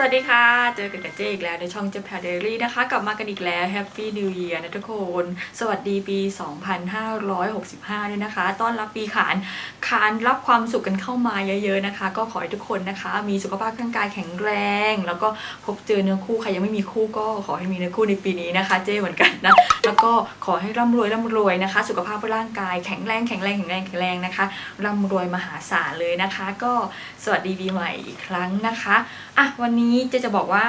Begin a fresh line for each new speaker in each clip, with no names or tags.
สวัสดีค่ะ เจอกันกับเจ๊อีกแล้วในช่องเจแพดเดลี่นะคะ กลับมากันอีกแล้ว Happy New Year นะทุกคน สวัสดีปี 2565 ด้วยนะคะ ต้อนรับปีขานขานรับความสุขกันเข้ามาเยอะ ๆนะคะ ก็ขอให้ทุกคนนะคะ มีสุขภาพร่างกายแข็งแรง แล้วก็พบเจอเนื้อคู่ใครยังไม่มีคู่ก็ขอให้มีเนื้อคู่ในปีนี้นะคะ เจ๊เหมือนกันนะ แล้วก็ขอให้ร่ำรวยร่ำรวยนะคะ สุขภาพร่างกายแข็งแรงแข็งแรงแข็งแรงแข็งแรงนะคะ ร่ำรวยมหาศาลเลยนะคะ ก็สวัสดีปีใหม่อีกครั้งนะคะ อะวันนี้เจจะบอกว่า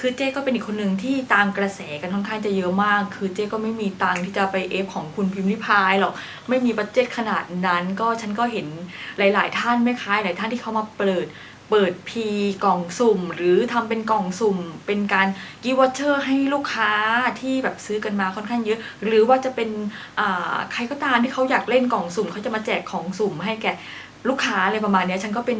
คือเจ๊ก็เป็นอีกคนหนึ่งที่ตามกระแสกันค่อนข้างจะเยอะมาก คือเจ๊ก็ไม่มีตังที่จะไปเอฟของคุณพิมพ์ริพายหรอก ไม่มีบัตเจ็ตขนาดนั้น ก็ฉันก็เห็นหลาย ๆ ท่านแม่ค้าหลายท่านที่เขามาเปิด เปิดพีกล่องสุ่ม หรือทำเป็นกล่องสุ่ม เป็นการกีวอเชอร์ให้ลูกค้าที่แบบซื้อกันมาค่อนข้างเยอะ หรือว่าจะเป็นอ่าใครก็ตามที่เขาอยากเล่นกล่องสุ่มเขาจะมาแจกของสุ่มให้แก ลูกค้าอะไรประมาณนี้ฉันก็เป็น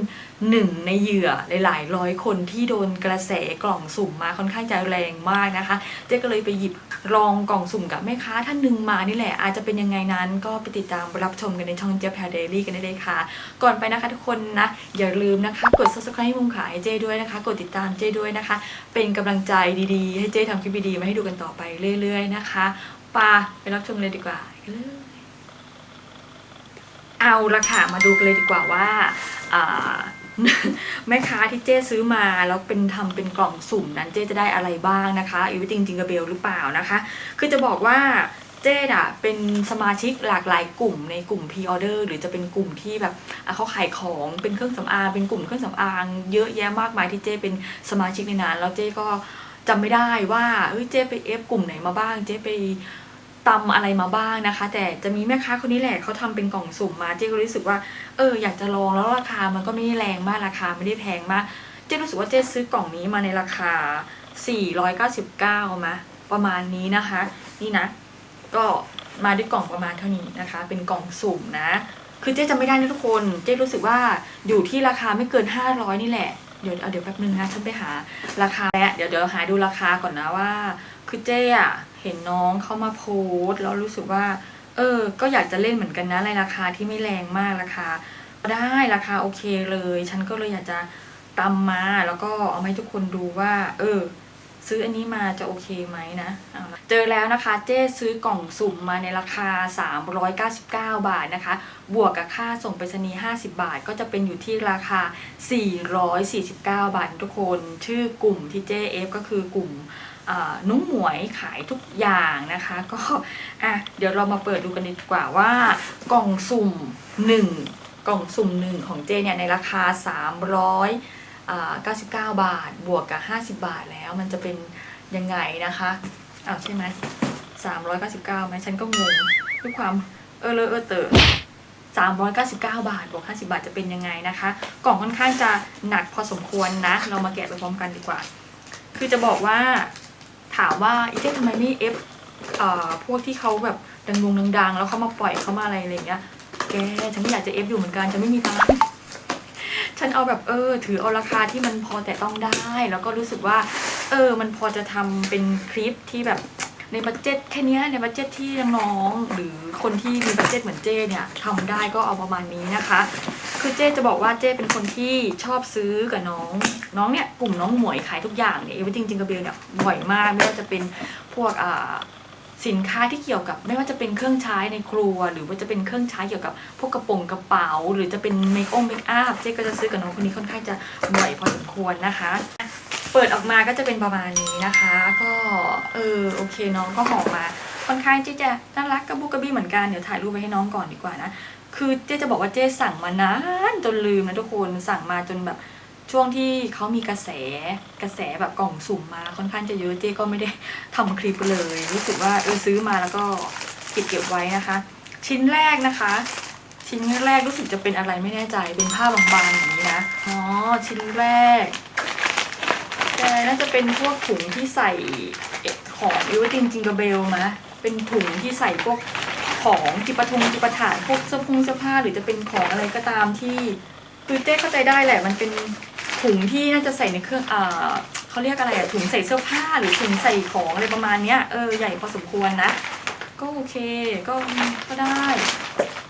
หนึ่งในเหยื่อหลายๆร้อยคนที่โดนกระแสกล่องสุ่มมาค่อนข้างจะแรงมากนะคะ เจ๊ก็เลยไปหยิบลองกล่องสุ่มกับแม่ค้าท่านหนึ่งมานี่แหละ อาจจะเป็นยังไงนั้นก็ไปติดตามรับชมกันในช่องเจ๊แพรเดลี่กันได้เลยค่ะ ก่อนไปนะคะทุกคนนะ อย่าลืมนะคะ กด subscribe ให้มุมขายเจ้ด้วยนะคะ กดติดตามเจ้ด้วยนะคะ เป็นกำลังใจดีๆ ให้เจ้ทำคลิปดีๆมาให้ดูกันต่อไปเรื่อย ๆ นะคะปาไปรับชมเลยดีกว่าเลย เอาละค่ะมาดูกันเลยดีกว่าว่าแม่ค้าที่เจ้ซื้อมาแล้วเป็นทำเป็นกล่องสุ่มนั้นเจ้จะได้อะไรบ้างนะคะอีวิติงจิงกระเบลหรือเปล่านะคะ คือจะบอกว่าเจ้อะเป็นสมาชิกหลากหลายกลุ่มในกลุ่ม p ีออเดอร์หรือจะเป็นกลุ่มที่แบบเขาขายของเป็นเครื่องสำอางเป็นกลุ่มเครื่องสำอางเยอะแยะมากมายที่เจ้เป็นสมาชิกในนั้นแล้วเจ้ก็จำไม่ได้ว่าเฮ้ยเจ้ไปเอฟกลุ่มไหนมาบ้างเจ้ไป ตำอะไรมาบ้างนะคะ แต่จะมีแม่ค้าคนนี้แหละเขาทำเป็นกล่องสุ่มมาเจ้ก็รู้สึกว่าเอออยากจะลองแล้วราคามันก็ไม่ได้แรงมากราคาไม่ได้แพงมากเจ๊รู้สึกว่าเจ๊ซื้อกล่องนี้มาในราคา 499มาประมาณนี้นะคะ นี่นะ ก็มาด้วยกล่องประมาณเท่านี้นะคะ เป็นกล่องสุ่มนะ คือเจ๊จำไม่ได้นะทุกคนเจ๊รู้สึกว่าอยู่ที่ราคาไม่เกิน 500 นี่แหละเดี๋ยวเอาเดี๋ยวแป๊บนึงนะฉันไปหาราคาแล้วเดี๋ยวเดี๋ยวหาดูราคาก่อนนะว่า คือเจ๊อะเห็นน้องเขามาโพสแล้วรู้สึกว่า เออ ก็อยากจะเล่นเหมือนกันนะในราคาที่ไม่แรงมากราคาได้ราคาโอเคเลย ฉันก็เลยอยากจะตำมาแล้วก็เอาให้ทุกคนดูว่า เออ ซื้ออันนี้มาจะโอเคไหมนะเจอแล้วนะคะเจ้ซื้อกล่องสุ่มมาในราคา 399 บาทนะคะ บวกกับค่าส่งไปรษณีย์50 บาท ก็จะเป็นอยู่ที่ราคา 449 บาททุกคน ชื่อกลุ่มที่เจ้เอฟก็คือกลุ่มนุ้งหมวยขายทุกอย่างนะคะ ก็อะเดี๋ยวเรามาเปิดดูกันดีกว่าว่ากล่องสุ่ม 1 กล่องสุ่มหนึ่งของเจเนี่ยในราคา 300อ่า 99 บาท บวกกับ 50 บาทแล้วมันจะเป็นยังไงนะคะอ้าวใช่ไหม399ไหมฉันก็งงด้วยความเออเลอเออเตอ399บาทบวก50บาทจะเป็นยังไงนะคะ กล่องค่อนข้างจะหนักพอสมควรนะ เรามาแกะไปพร้อมกันดีกว่า คือจะบอกว่าถามว่าอีเจ๊ทำไมไม่เอฟอ่าพวกที่เขาแบบดังๆดังๆแล้วเขามาปล่อยเขามาอะไรอะไรเงี้ยแกฉันก็อยากจะเอฟอยู่เหมือนกันฉันไม่มีตังค์ ฉันเอาแบบเออ ถือเอาราคาที่มันพอแต่ต้องได้ แล้วก็รู้สึกว่า เออ มันพอจะทำเป็นคลิปที่แบบในบัตเจ็ตแค่นี้ในบัตเจ็ตที่น้องๆหรือคนที่มีบัตเจ็ตเหมือนเจ้เนี่ยทำได้ก็เอาประมาณนี้นะคะ คือเจ้จะบอกว่าเจ้เป็นคนที่ชอบซื้อกับน้อง น้องเนี่ยกลุ่มน้องหมวยขายทุกอย่างเนี่ยเอเวอร์จริงกับเบลเนี่ยบ่อยมากไม่ว่าจะเป็นพวกอ่า สินค้าที่เกี่ยวกับไม่ว่าจะเป็นเครื่องใช้ในครัว หรือว่าจะเป็นเครื่องใช้เกี่ยวกับพวกกระโปรงกระเป๋า หรือจะเป็นเมคองเมคอัพเจ๊ก็จะซื้อกับน้องคนนี้ค่อนข้างจะบ่อยพอสมควรนะคะ เปิดออกมาก็จะเป็นประมาณนี้นะคะ ก็เออโอเคน้องก็หอมมาค่อนข้างที่จะน่ารักกระบุกกระบี้เหมือนกันเดี๋ยวถ่ายรูปไว้ให้น้องก่อนดีกว่านะคือเจ๊จะบอกว่าเจ๊สั่งมานานจนลืมนะทุกคนสั่งมาจนแบบ ช่วงที่เขามีกระแสกระแสแบบกล่องสุ่มมาค่อนข้างจะเยอะเจ๊ก็ไม่ได้ทำคลิปเลย รู้สึกว่าเออซื้อมาแล้วก็เก็บเก็บไว้นะคะ ชิ้นแรกนะคะ ชิ้นแรกรู้สึกจะเป็นอะไรไม่แน่ใจเป็นผ้าบางๆอย่างนี้นะอ๋อชิ้นแรกแต่น่าจะเป็นพวกถุงที่ใส่ของหรือว่าจริงกระเบลนะเป็นถุงที่ใส่พวกของจิปาทงจิปาถานพวกเสื้อผงเสื้อผ้าหรือจะเป็นของอะไรก็ตามที่คือเจ๊เข้าใจได้แหละมันเป็น ถุงที่น่าจะใส่ในเครื่องอ่าเขาเรียกอะไรอะถุงใส่เสื้อผ้าหรือถุงใส่ของอะไรประมาณเนี้ยเออใหญ่พอสมควรนะ ก็โอเคก็ก็ได้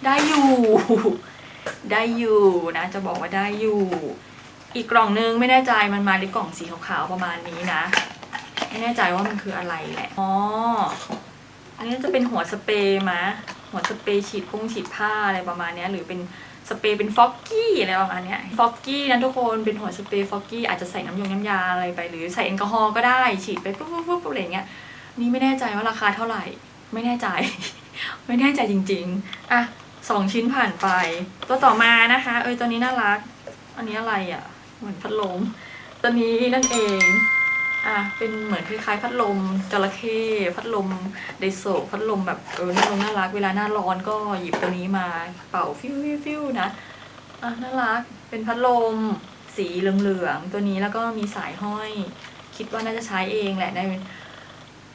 ได้อยู่ ได้อยู่นะจะบอกว่าได้อยู่ อีกกล่องนึงไม่แน่ใจมันมาในกล่องสีขาวๆประมาณนี้นะ ไม่แน่ใจว่ามันคืออะไรแหละอ๋ออันนี้จะเป็นหัวสเปรย์มะหัวสเปรย์ฉีดพุ่งฉีดผ้าอะไรประมาณเนี้ยหรือเป็น สเปรย์เป็นฟอกกี้อะไรประมาณนี้ฟอกกี้นะทุกคนเป็นหัวสเปรย์ฟอกกี้อาจจะใส่น้ำยงน้ำยาอะไรไป หรือใส่แอลกอฮอล์ก็ได้ฉีดไปปุ๊บปุ๊บปุ๊บอะไรเงี้ยนี่ไม่แน่ใจว่าราคาเท่าไหร่ ไม่แน่ใจ ไม่แน่ใจจริง ๆอะสองชิ้นผ่านไป ตัวต่อมานะคะ เออตัวนี้น่ารัก อันนี้อะไรอะ เหมือนพัดลมตัวนี้นั่นเอง อะเป็นเหมือนคล้ายๆ พัดลมจระเข้พัดลมไดโซพัดลมแบบเออน่ารักน่ารักเวลาหน้าร้อนก็หยิบตัวนี้มาเป่าฟิวฟิวฟิวนะอะน่ารักเป็นพัดลมสีเหลืองๆตัวนี้แล้วก็มีสายห้อย คิดว่าน่าจะใช้เองแหละได้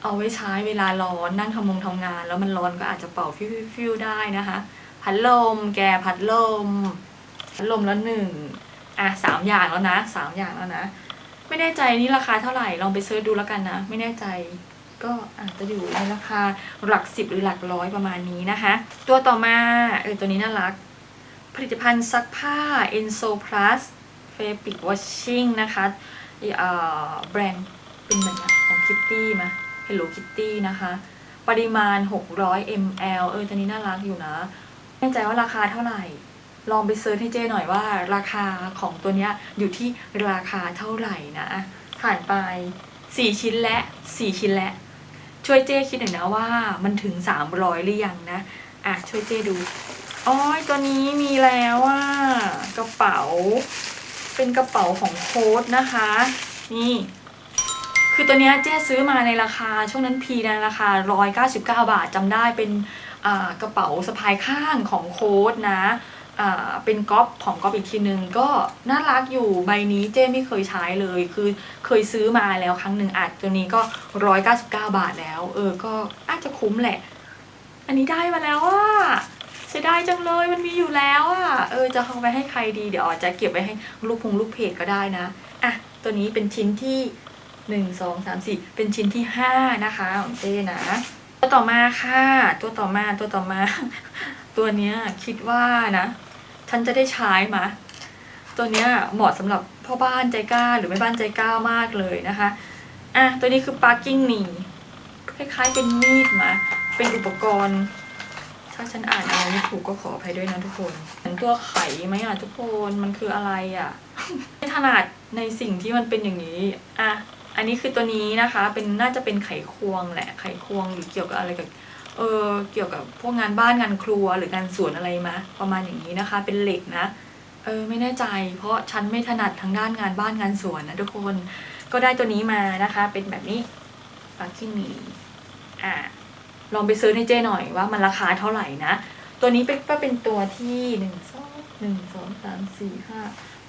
เอาไว้ใช้เวลาร้อนนั่งทำงงทำงาน แล้วมันร้อนก็อาจจะเป่าฟิวฟิวฟิวได้นะคะ พัดลม แกพัดลมพัดลมแล้วหนึ่งอะสามอย่างแล้วนะสามอย่างแล้วนะ ไม่แน่ใจนี่ราคาเท่าไหร่ลองไปเซิร์ชดูแล้วกันนะ ไม่แน่ใจก็อาจจะอยู่ในราคาหลักสิบหรือหลักร้อยประมาณนี้นะคะ ตัวต่อมาเออตัวนี้น่ารัก ผลิตภัณฑ์ซักผ้า Enso Plus Fabric Washing นะคะแบรนด์เป็นเหมือนของ Kitty มา Hello Kitty นะคะ ปริมาณ 600 ml เออตัวนี้น่ารักอยู่นะ ไม่แน่ใจว่าราคาเท่าไหร่ ลองไปเซิร์ชให้เจ้หน่อยว่าราคาของตัวเนี้ยอยู่ที่ราคาเท่าไหร่นะผ่านไป 4 ชิ้นและ 4 ชิ้นและ ช่วยเจ้คิดหน่อยนะว่ามันถึง 300 หรือยังนะ อะ ช่วยเจ้ดูอ๋อยตัวนี้มีแล้วอะกระเป๋า เป็นกระเป๋าของโค้ดนะคะ นี่คือตัวนี้เจ๊ซื้อมาในราคาช่วงนั้นพีในราคา 199 บาทจำได้เป็นกระเป๋าสะพายข้างของโค้ดนะ เป็นก๊อปของก๊อปอีกทีนึง ก็น่ารักอยู่ใบนี้เจ้ไม่เคยใช้เลย คือเคยซื้อมาแล้วครั้งหนึ่งอาจตัวนี้ก็ 199 บาทแล้ว เออก็อาจจะคุ้มแหละ อันนี้ได้มาแล้วอะเสียดายจังเลยมันมีอยู่แล้วอะเออจะเอาไปให้ใครดีเดี๋ยวอาจจะเก็บไว้ให้ลูกพงลูกเพจก็ได้นะอะตัวนี้เป็นชิ้นที่หนึ่งสองสามสี่เป็นชิ้นที่ห้านะคะของเจ้นะตัวต่อมาค่ะ ตัวต่อมาตัวต่อมา ตัวเนี้ยคิดว่านะฉันจะได้ใช้มะตัวเนี้ยเหมาะสำหรับพ่อบ้านใจกล้าหรือแม่บ้านใจกล้ามากเลยนะคะอะตัวนี้คือ parking knee คล้ายๆเป็นมีดมาเป็นอุปกรณ์ ถ้าฉันอ่านอะไรไม่ถูกก็ขออภัยด้วยนะทุกคนเหมือนตัวไขไหมอะทุกคนมันคืออะไรอะไม่ถนัดในสิ่งที่มันเป็นอย่างนี้อะอันนี้คือตัวนี้นะคะ เป็นน่าจะเป็นไขควงแหละไขควงหรือเกี่ยวกับอะไรกับ เออเกี่ยวกับพวกงานบ้านงานครัวหรืองานสวนอะไรมาประมาณอย่างนี้นะคะ เป็นเหล็กนะ เออไม่แน่ใจ เพราะฉันไม่ถนัดทางด้านงานบ้านงานสวนนะทุกคนก็ได้ตัวนี้มานะคะ เป็นแบบนี้ปากิ้งนี้อะลองไปซื้อให้เจ้หน่อยว่ามันราคาเท่าไหร่นะ ตัวนี้เป็นก็เป็นตัวที่หนึ่งสองหนึ่งสองสามสี่ห้า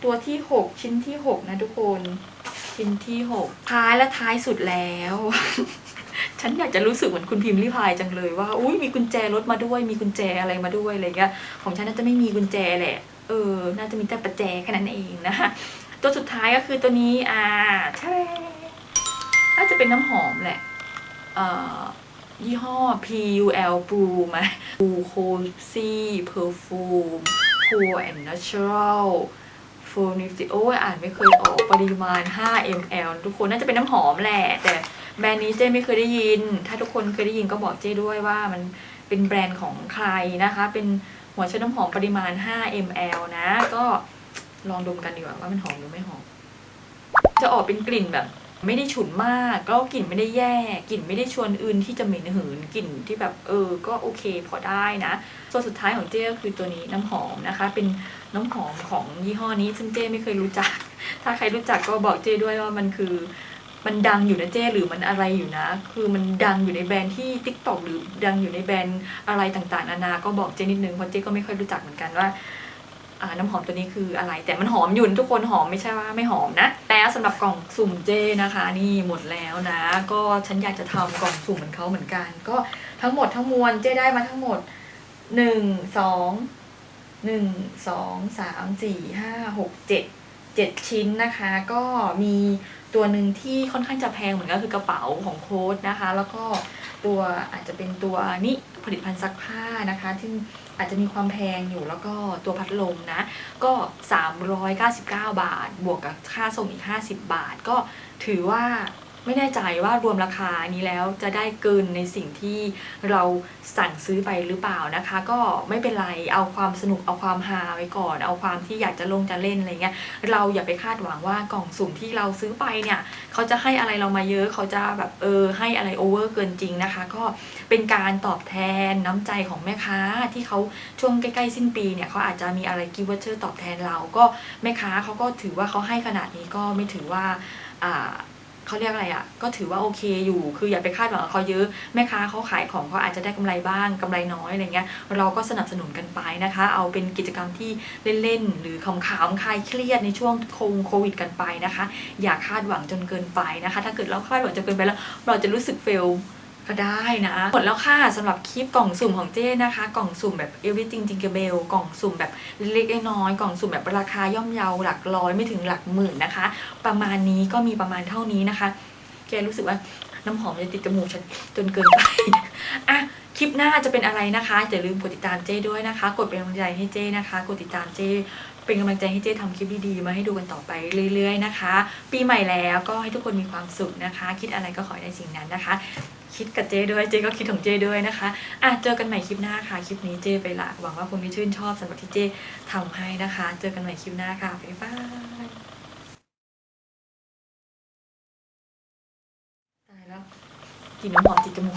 ตัวที่หกชิ้นที่หกนะทุกคน ชิ้นที่หกท้ายและท้ายสุดแล้ว ฉันอยากจะรู้สึกเหมือนคุณพิมพ์ริพายจังเลยว่าอุ้ยมีกุญแจรถมาด้วย มีกุญแจอะไรมาด้วยอะไรเงี้ยของฉันน่าจะไม่มีกุญแจแหละเออ น่าจะมีแต่ประแจแค่นั้นเองนะคะตัวสุดท้ายก็คือตัวนี้อ่าใช่น่าจะเป็นน้ำหอมแหละเอ่อยี่ห้อ PUL Blue ไหม Blue Cozy Perfume Pure and Natural f o r n i f t y โอ้ยอ่านไม่เคยออกปริมาณ 5 ml ทุกคนน่าจะเป็นน้ำหอมแหละแต่ แบรนด์นี้เจ้ไม่เคยได้ยิน ถ้าทุกคนเคยได้ยินก็บอกเจ้ด้วยว่ามันเป็นแบรนด์ของใครนะคะ เป็นหัวเชื้อน้ำหอมปริมาณ 5 ml นะ ก็ลองดมกันดีกว่าว่ามันหอมหรือไม่หอม จะออกเป็นกลิ่นแบบ ไม่ได้ฉุนมาก ก็กลิ่นไม่ได้แย่ กลิ่นไม่ได้ชวนอื่นที่จะเหม็นหืน กลิ่นที่แบบเออ ก็โอเคพอได้นะ ตัวสุดท้ายของเจ้ก็คือตัวนี้น้ำหอมนะคะ เป็นน้ำหอมของยี่ห้อนี้ซึ่งเจ้ไม่เคยรู้จัก ถ้าใครรู้จักก็บอกเจ้ด้วยว่ามันคือ มันดังอยู่นะเจ้หรือมันอะไรอยู่นะ คือมันดังอยู่ในแบรนด์ที่ t ิ k t o k หรือดังอยู่ในแบรนด์อะไรต่างๆนานา ก็บอกเจ้นิดนึงเพราะเจ้ก็ไม่ค่อยรู้จักเหมือนกันว่าน้ำหอมตัวนี้คืออะไร แต่มันหอมอยู่ทุกคนหอมไม่ใช่ว่าไม่หอมนะ แล้วสำหรับกล่องสุ่มเจนะคะ นี่หมดแล้วนะ ก็ฉันอยากจะทำกล่องสุ่มเหมือนเขาเหมือนกัน ก็ทั้งหมดทั้งมวลเจได้มาทั้งหมดหนึ่งสองหนึ่งสองสามสี่ห้าหกเจ็ดเจ็ดชิ้นนะคะ ก็มี ตัวหนึ่งที่ค่อนข้างจะแพงเหมือนกันคือกระเป๋าของโค้ดนะคะ แล้วก็ตัวอาจจะเป็นตัวนี่ผลิตภัณฑ์ซักผ้านะคะที่อาจจะมีความแพงอยู่แล้วก็ตัวพัดลมนะ ก็ 399 บาท บวกกับค่าส่งอีก 50 บาท ก็ถือว่า ไม่แน่ใจว่ารวมราคานี้แล้วจะได้เกินในสิ่งที่เราสั่งซื้อไปหรือเปล่านะคะ ก็ไม่เป็นไรเอาความสนุกเอาความฮาไว้ก่อน เอาความที่อยากจะลงจะเล่นอะไรเงี้ยเราอย่าไปคาดหวังว่ากล่องสุ่มที่เราซื้อไปเนี่ยเขาจะให้อะไรเรามาเยอะเขาจะแบบเออให้อะไรโอเวอร์เกินจริงนะคะ ก็เป็นการตอบแทนน้ำใจของแม่ค้าที่เขาช่วงใกล้ๆสิ้นปีเนี่ยเขาอาจจะมีอะไรกิฟต์วอเชอร์ตอบแทนเราก็แม่ค้าเขาก็ถือว่าเขาให้ขนาดนี้ก็ไม่ถือว่า เขาเรียกอะไรอะ่ะ ก็ถือว่าโอเคอยู่ คืออย่าไปคาดหวังกับเขาเยอะ แม่ค้าเขาขายของเขาอาจจะได้กำไรบ้างกำไรน้อยอะไรเงี้ย เราก็สนับสนุนกันไปนะคะ เอาเป็นกิจกรรมที่เล่นๆ หรือขำๆคลายเครียดในช่วงโควิดกันไปนะคะ อย่าคาดหวังจนเกินไปนะคะ ถ้าเกิดเราคาดหวังจนเกินไปแล้ว เราจะรู้สึกเฟล ก็ได้นะหมดแล้วค่ะสำหรับคลิปกล่องสุ่มของเจ้นะคะ กล่องสุ่มแบบ everything jingle bell กล่องสุ่มแบบเล็กๆน้อยๆกล่องสุ่มแบบราคาย่อมเยาหลักร้อยไม่ถึงหลักหมื่นนะคะ ประมาณนี้ก็มีประมาณเท่านี้นะคะ แกรู้สึกว่าน้ำหอมจะติดจมูกฉันจนเกินไปอะคลิปหน้าจะเป็นอะไรนะคะอย่าลืมกดติดตามเจ้ด้วยนะคะ กดเป็นกำลังใจให้เจ้นะคะ กดติดตามเจ้เป็นกำลังใจให้เจ้ทำคลิปดีๆมาให้ดูกันต่อไปเรื่อย ๆ นะคะ ปีใหม่แล้วก็ให้ทุกคนมีความสุขนะคะ คิดอะไรก็ขอให้ได้สิ่งนั้นนะคะ คิดกับเจ้ด้วย เจ้ก็คิดของเจ้ด้วยนะคะอะเจอกันใหม่คลิปหน้าค่ะ คลิปนี้เจ้ไปละหวังว่าคุณที่ชื่นชอบสำหรับที่เจ้ทำให้นะคะ เจอกันใหม่คลิปหน้าค่ะ บ๊ายบายตายแล้วกลินน้ำหอมติดจมูก